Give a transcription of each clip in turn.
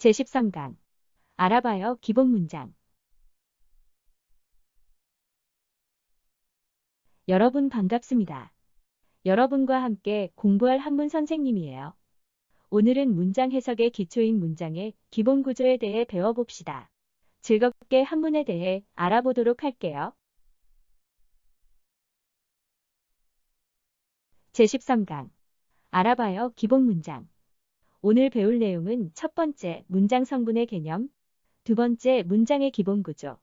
제13강 알아봐요 기본 문장 여러분 반갑습니다. 여러분과 함께 공부할 한문 선생님이에요. 오늘은 문장 해석의 기초인 문장의 기본 구조에 대해 배워봅시다. 즐겁게 한문에 대해 알아보도록 할게요. 제13강 알아봐요 기본 문장 오늘 배울 내용은 첫 번째 문장 성분의 개념, 두 번째 문장의 기본 구조,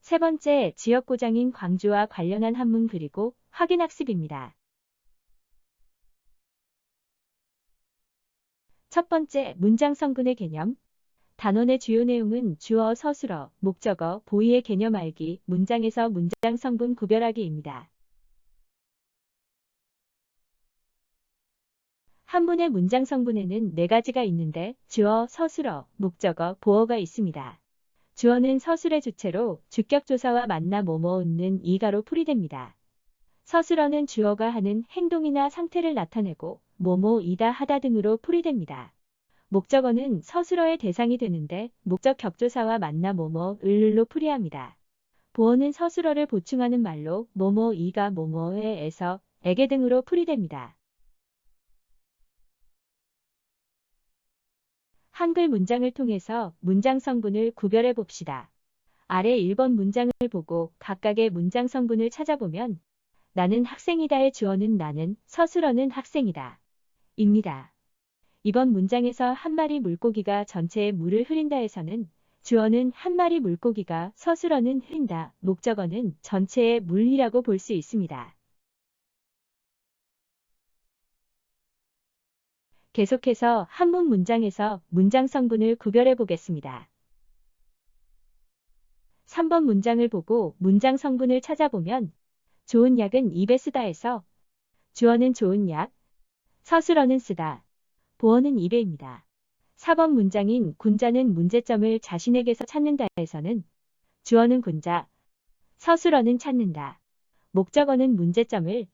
세 번째 지역 고장인 광주와 관련한 한문 그리고 확인 학습입니다. 첫 번째 문장 성분의 개념 단원의 주요 내용은 주어, 서술어, 목적어, 보이의 개념 알기, 문장에서 문장 성분 구별하기입니다. 한문의 문장 성분에는 네 가지가 있는데 주어, 서술어, 목적어, 보어가 있습니다. 주어는 서술의 주체로 주격조사와 만나 뭐뭐 웃는 이가로 풀이됩니다. 서술어는 주어가 하는 행동이나 상태를 나타내고 뭐뭐이다 하다 등으로 풀이됩니다. 목적어는 서술어의 대상이 되는데 목적 격조사와 만나 뭐뭐 을을로 풀이합니다. 보어는 서술어를 보충하는 말로 뭐뭐이가 뭐뭐에에서 에게 등으로 풀이됩니다. 한글 문장을 통해서 문장 성분을 구별해 봅시다. 아래 1번 문장을 보고 각각의 문장 성분을 찾아보면 나는 학생이다의 주어는 나는, 서술어는 학생이다. 입니다. 이번 문장에서 한 마리 물고기가 전체에 물을 흐린다에서는 주어는 한 마리 물고기가 서술어는 흐린다, 목적어는 전체의 물이라고 볼 수 있습니다. 계속해서 한문 문장에서 문장 성분을 구별해 보겠습니다. 3번 문장을 보고 문장 성분을 찾아보면 좋은 약은 입에 쓰다에서 주어는 좋은 약, 서술어는 쓰다, 보어는 입에입니다. 4번 문장인 군자는 문제점을 자신에게서 찾는다에서는 주어는 군자, 서술어는 찾는다, 목적어는 문제점을,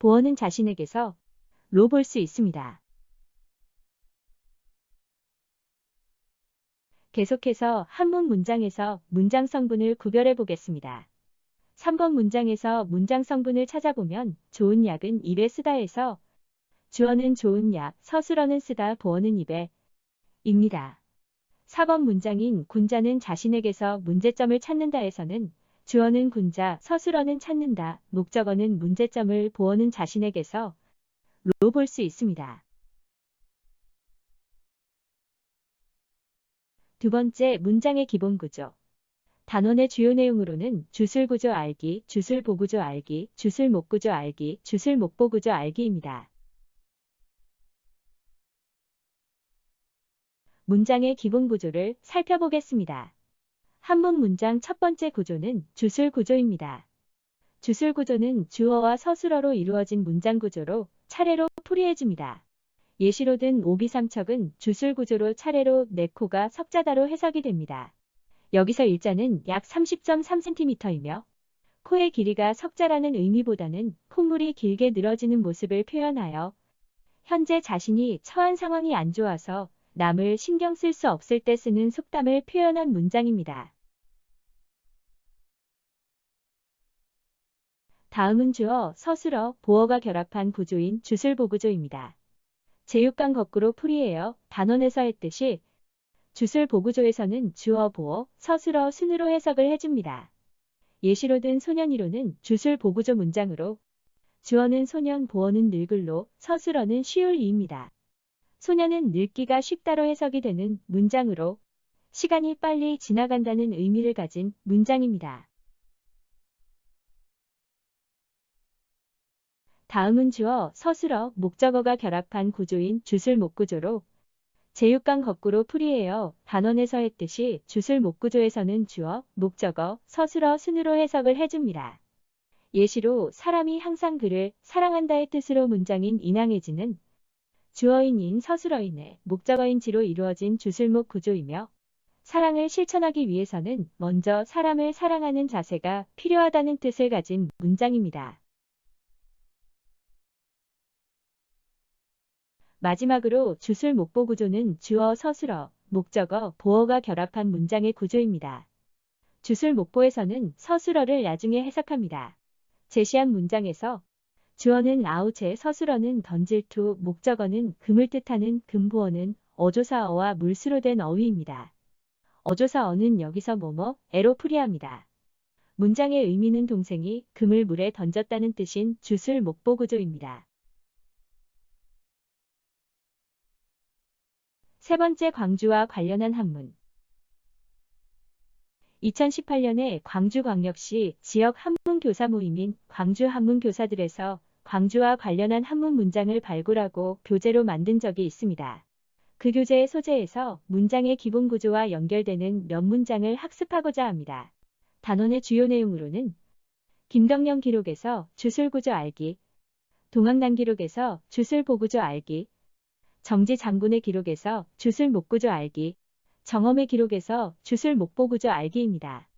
보어는 자신에게서 로 볼 수 있습니다. 계속해서 한문 문장에서 문장 성분을 구별해 보겠습니다. 3번 문장에서 문장 성분을 찾아보면 좋은 약은 입에 쓰다에서 주어는 좋은 약, 서술어는 쓰다, 보어는 입에 입니다. 4번 문장인 군자는 자신에게서 문제점을 찾는다에서는 주어는 군자, 서술어는 찾는다, 목적어는 문제점을, 보어는 자신에게서 로 볼 수 있습니다. 두 번째 문장의 기본 구조. 단원의 주요 내용으로는 주술 구조 알기, 주술 보구조 알기, 주술 목구조 알기, 주술 목보구조 알기입니다. 문장의 기본 구조를 살펴보겠습니다. 한문 문장 첫 번째 구조는 주술 구조입니다. 주술 구조는 주어와 서술어로 이루어진 문장 구조로 차례로 풀이해줍니다. 예시로 든 오비삼척은 주술 구조로 차례로 네코가 석자다로 해석이 됩니다. 여기서 일자는 약 30.3cm이며 코의 길이가 석자라는 의미보다는 콧물이 길게 늘어지는 모습을 표현하여 현재 자신이 처한 상황이 안 좋아서 남을 신경 쓸 수 없을 때 쓰는 속담을 표현한 문장입니다. 다음은 주어, 서술어, 보어가 결합한 구조인 주술보구조입니다. 제육강 거꾸로 풀이해요. 단원에서 했듯이 주술 보구조에서는 주어 보어, 서술어 순으로 해석을 해줍니다. 예시로 든 소년이로는 주술 보구조 문장으로 주어는 소년, 보어는 늙을로, 서술어는 쉬울이입니다. 소년은 늙기가 쉽다로 해석이 되는 문장으로 시간이 빨리 지나간다는 의미를 가진 문장입니다. 다음은 주어, 서술어, 목적어가 결합한 구조인 주술 목구조로 제육강 거꾸로 풀이해요. 단원에서 했듯이 주술 목구조에서는 주어, 목적어, 서술어 순으로 해석을 해줍니다. 예시로 사람이 항상 그를 사랑한다의 뜻으로 문장인 인항해지는 주어인인 서술어인의 목적어인지로 이루어진 주술목 구조이며 사랑을 실천하기 위해서는 먼저 사람을 사랑하는 자세가 필요하다는 뜻을 가진 문장입니다. 마지막으로 주술 목보 구조는 주어 서술어, 목적어, 보어가 결합한 문장의 구조입니다. 주술 목보에서는 서술어를 나중에 해석합니다. 제시한 문장에서 주어는 아우체, 서술어는 던질 투, 목적어는 금을 뜻하는 금보어는 어조사어와 물수로 된 어휘입니다. 어조사어는 여기서 뭐뭐, 에로 풀이합니다. 문장의 의미는 동생이 금을 물에 던졌다는 뜻인 주술 목보 구조입니다. 세 번째 광주와 관련한 한문 2018년에 광주광역시 지역 한문교사 모임인 광주 한문교사들에서 광주와 관련한 한문 문장을 발굴하고 교재로 만든 적이 있습니다. 그 교재의 소재에서 문장의 기본 구조와 연결되는 몇 문장을 학습하고자 합니다. 단원의 주요 내용으로는 김덕령 기록에서 주술구조 알기, 동학난 기록에서 주술보구조 알기, 정지 장군의 기록에서 주술 목구조 알기, 정엄의 기록에서 주술 목보구조 알기입니다.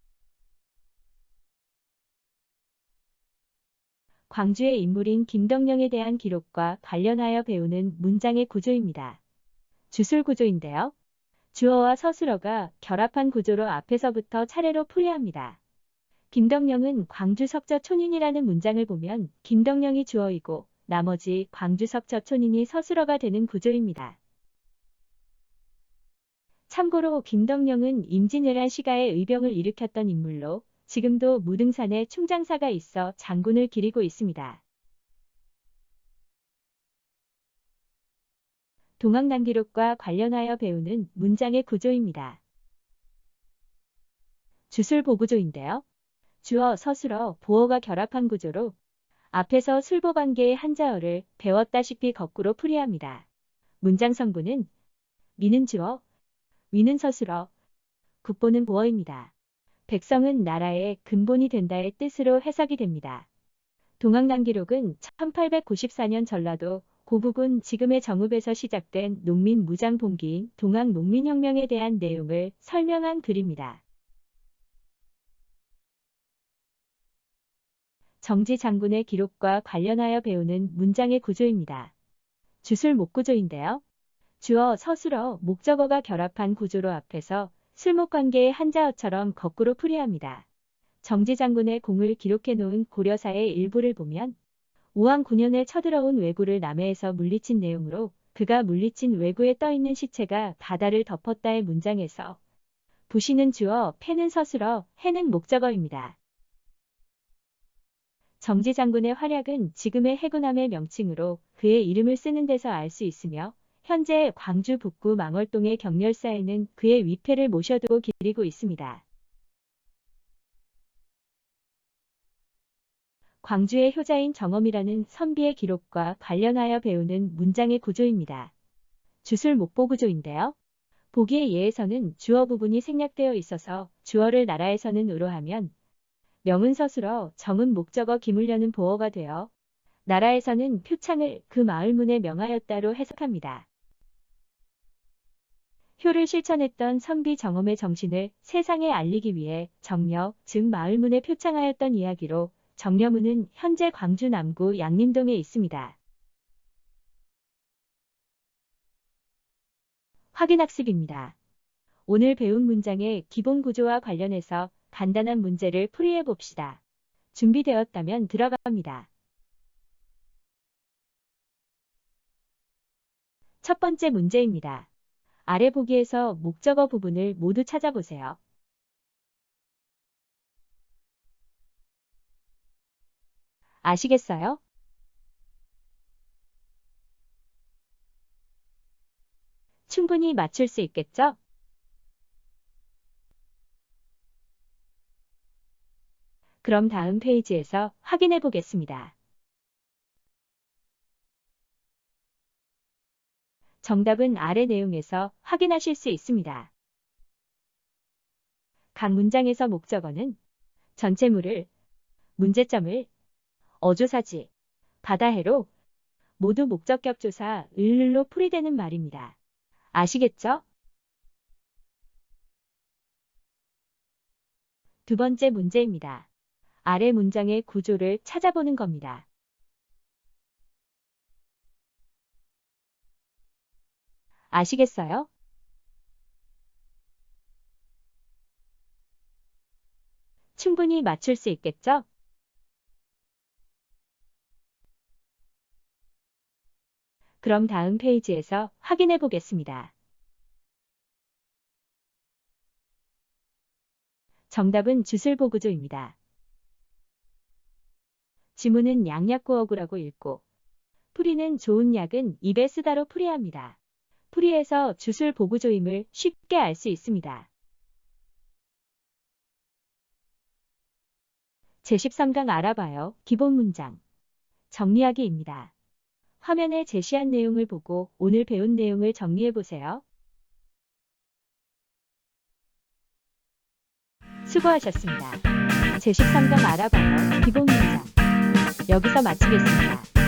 광주의 인물인 김덕령에 대한 기록과 관련하여 배우는 문장의 구조입니다. 주술 구조인데요. 주어와 서술어가 결합한 구조로 앞에서부터 차례로 풀이합니다. 김덕령은 광주 석저 촌인이라는 문장을 보면 김덕령이 주어이고 나머지 광주 석 저 촌인이 서술어가 되는 구조입니다. 참고로 김덕령은 임진왜란 시가에 의병을 일으켰던 인물로 지금도 무등산에 충장사가 있어 장군을 기리고 있습니다. 동학난기록과 관련하여 배우는 문장의 구조입니다. 주술보구조인데요. 주어, 서술어, 보어가 결합한 구조로 앞에서 술보관계의 한자어를 배웠다시피 거꾸로 풀이합니다. 문장 성분은 미는 주어, 위는 서술어, 국보는 보어입니다. 백성은 나라의 근본이 된다의 뜻으로 해석이 됩니다. 동학난기록은 1894년 전라도 고북은 지금의 정읍에서 시작된 농민 무장 봉기인 동학 농민혁명에 대한 내용을 설명한 글입니다. 정지 장군의 기록과 관련하여 배우는 문장의 구조입니다. 주술 목구조인데요. 주어, 서술어, 목적어가 결합한 구조로 앞에서 술목관계의 한자어처럼 거꾸로 풀이합니다. 정지 장군의 공을 기록해 놓은 고려사의 일부를 보면 우왕 9년에 쳐들어온 왜구를 남해에서 물리친 내용으로 그가 물리친 왜구에 떠있는 시체가 바다를 덮었다의 문장에서 부시는 주어, 패는 서술어, 해는 목적어입니다. 정지 장군의 활약은 지금의 해군함의 명칭으로 그의 이름을 쓰는 데서 알 수 있으며 현재 광주 북구 망월동의 경렬사에는 그의 위패를 모셔두고 기리고 있습니다. 광주의 효자인 정엄이라는 선비의 기록과 관련하여 배우는 문장의 구조입니다. 주술 목보 구조인데요. 보기의 예에서는 주어 부분이 생략되어 있어서 주어를 나라에서는 으로 하면 명은 서술어 정은 목적어 기물려는 보어가 되어 나라에서는 표창을 그 마을 문에 명하였다로 해석합니다. 효를 실천했던 선비 정엄의 정신을 세상에 알리기 위해 정려, 즉 마을문에 표창하였던 이야기로 정려문은 현재 광주 남구 양림동에 있습니다. 확인학습입니다. 오늘 배운 문장의 기본 구조와 관련해서 간단한 문제를 풀이해 봅시다. 준비되었다면 들어갑니다. 첫 번째 문제입니다. 아래 보기에서 목적어 부분을 모두 찾아보세요. 아시겠어요? 충분히 맞출 수 있겠죠? 그럼 다음 페이지에서 확인해 보겠습니다. 정답은 아래 내용에서 확인하실 수 있습니다. 각 문장에서 목적어는 전체물을, 문제점을, 어조사지, 바다해로 모두 목적격 조사 을을로 풀이되는 말입니다. 아시겠죠? 두 번째 문제입니다. 아래 문장의 구조를 찾아보는 겁니다. 아시겠어요? 충분히 맞출 수 있겠죠? 그럼 다음 페이지에서 확인해 보겠습니다. 정답은 주술보구조입니다. 지문은 양약구어구라고 읽고 풀이는 좋은 약은 입에 쓰다로 풀이합니다. 풀이에서 주술 보구조임을 쉽게 알 수 있습니다. 제13강 알아봐요. 기본 문장. 정리하기입니다. 화면에 제시한 내용을 보고 오늘 배운 내용을 정리해 보세요. 수고하셨습니다. 제13강 알아봐요. 기본 문장. 여기서 마치겠습니다.